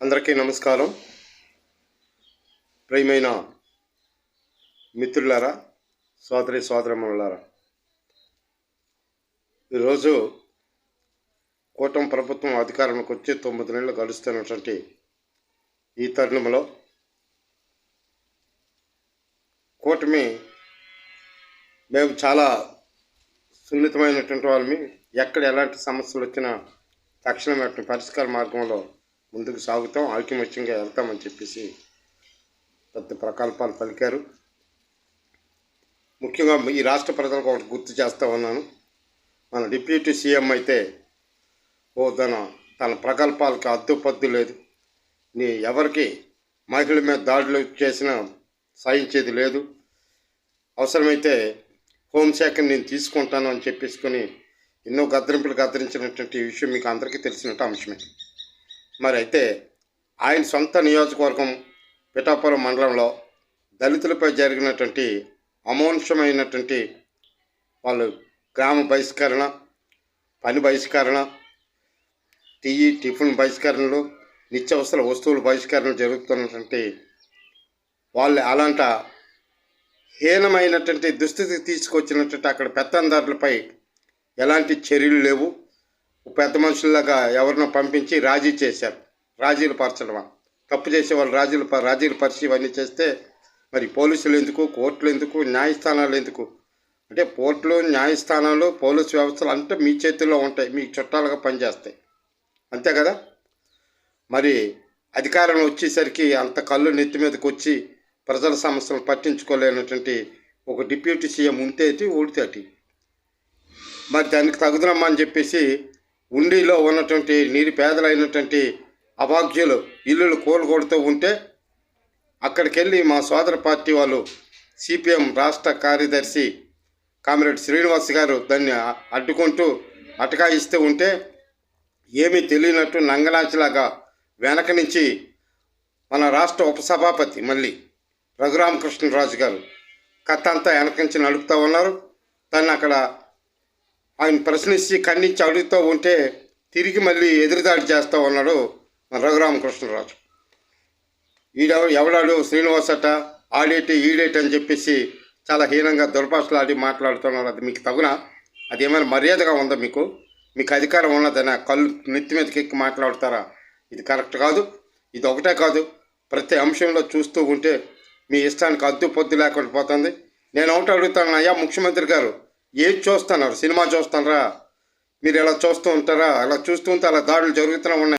అందరికీ నమస్కారం. ప్రియమైన మిత్రులారా సోదరి సోదరమ్మలారా ఈరోజు కూటమి ప్రభుత్వం అధికారంలోకి వచ్చి తొమ్మిది నెలలు గడుస్తున్నటువంటి ఈ తరుణంలో కూటమి మేము చాలా సున్నితమైనటువంటి వాళ్ళని ఎక్కడ ఎలాంటి సమస్యలు వచ్చినా తక్షణం పరిష్కార మార్గంలో ముందుకు సాగుతాం ఐకమత్యంగా వెళ్తామని చెప్పేసి పెద్ద ప్రకల్పాలు పలికారు. ముఖ్యంగా ఈ రాష్ట్ర ప్రజలకు ఒకటి గుర్తు చేస్తా ఉన్నాను. మన డిప్యూటీ సీఎం అయితే ఓ తన తన ప్రకల్పాలకి అద్దుపద్దు లేదు. నీ ఎవరికి మహిళల మీద దాడులు చేసినా సాయించేది లేదు. అవసరమైతే హోంశాఖని నేను తీసుకుంటాను అని చెప్పేసుకొని ఎన్నో గద్దరింపులు గద్దరించినటువంటి విషయం మీకు అందరికీ తెలిసినట్టు అంశమే. మరి అయితే ఆయన సొంత నియోజకవర్గం పిఠాపురం మండలంలో దళితులపై జరిగినటువంటి అమానుషమైనటువంటి వాళ్ళు గ్రామ బహిష్కరణ పని బహిష్కరణ టీ టిఫిన్ బహిష్కరణలు నిత్యావసర వస్తువులు బహిష్కరణ జరుగుతున్నటువంటి వాళ్ళు. అలాంట హీనమైనటువంటి దుస్థితికి తీసుకొచ్చినటువంటి అక్కడ పెత్తందారులపై ఎలాంటి చర్యలు లేవు. పెద్ద మనుషుల్లాగా ఎవరినో పంపించి రాజీ చేశారు. రాజీలు పరచడం తప్పు చేసే వాళ్ళు రాజీలు రాజీలు పరిచి ఇవన్నీ చేస్తే మరి పోలీసులు ఎందుకు? కోర్టులు ఎందుకు? న్యాయస్థానాలు ఎందుకు? అంటే కోర్టులు న్యాయస్థానాలు పోలీసు వ్యవస్థలు అంటే మీ చేతుల్లో ఉంటాయి. మీ చుట్టాలుగా పనిచేస్తాయి. అంతే కదా? మరి అధికారం వచ్చేసరికి అంత కళ్ళు నెత్తి మీదకి వచ్చి ప్రజల సమస్యలు పట్టించుకోలేనటువంటి ఒక డిప్యూటీ సీఎం ఉంటేటి ఓడితేటి మరి దానికి తగుదనమ్మా అని చెప్పేసి ఉండిలో ఉన్నటువంటి నిరుపేదలైనటువంటి అభాగ్యులు ఇల్లులు కోలుకొడుతూ ఉంటే అక్కడికి వెళ్ళి మా సోదర పార్టీ వాళ్ళు సిపిఎం రాష్ట్ర కార్యదర్శి కామ్రేడ్ శ్రీనివాస్ గారు దాన్ని అడ్డుకుంటూ అటకాయిస్తూ ఉంటే ఏమీ తెలియనట్టు నంగలాంచిలాగా వెనక నుంచి మన రాష్ట్ర ఉపసభాపతి మళ్ళీ రఘురామకృష్ణరాజు గారు కథ అంతా వెనక నుంచి నడుపుతూ ఉన్నారు. దాన్ని అక్కడ ఆయన ప్రశ్నించి ఖండించి అడుగుతూ ఉంటే తిరిగి మళ్ళీ ఎదురుదాడి చేస్తూ ఉన్నాడు రఘురామకృష్ణరాజు. ఈడెవ ఎవడాడు శ్రీనివాసట ఆడేటి ఈడేటి అని చెప్పేసి చాలా హీనంగా దుర్భాషలు ఆడి మాట్లాడుతున్నాడు అది మీకు తగునా? అది ఏమైనా మర్యాదగా ఉందా మీకు? మీకు అధికారం ఉన్నదనా కళ్ళు నెత్తి మీదకి ఎక్కి మాట్లాడతారా? ఇది కరెక్ట్ కాదు. ఇది ఒకటే కాదు. ప్రతి అంశంలో చూస్తూ ఉంటే మీ ఇష్టానికి అద్దు పొద్దు లేకుండా పోతుంది. నేను ఒకటి అడుగుతాను అయ్యా ముఖ్యమంత్రి గారు. ఏది చూస్తున్నారు? సినిమా చూస్తున్నారా? మీరు ఇలా చూస్తూ ఉంటారా? అలా చూస్తూ ఉంటే అలా దాడులు జరుగుతూనే ఉన్నాయి.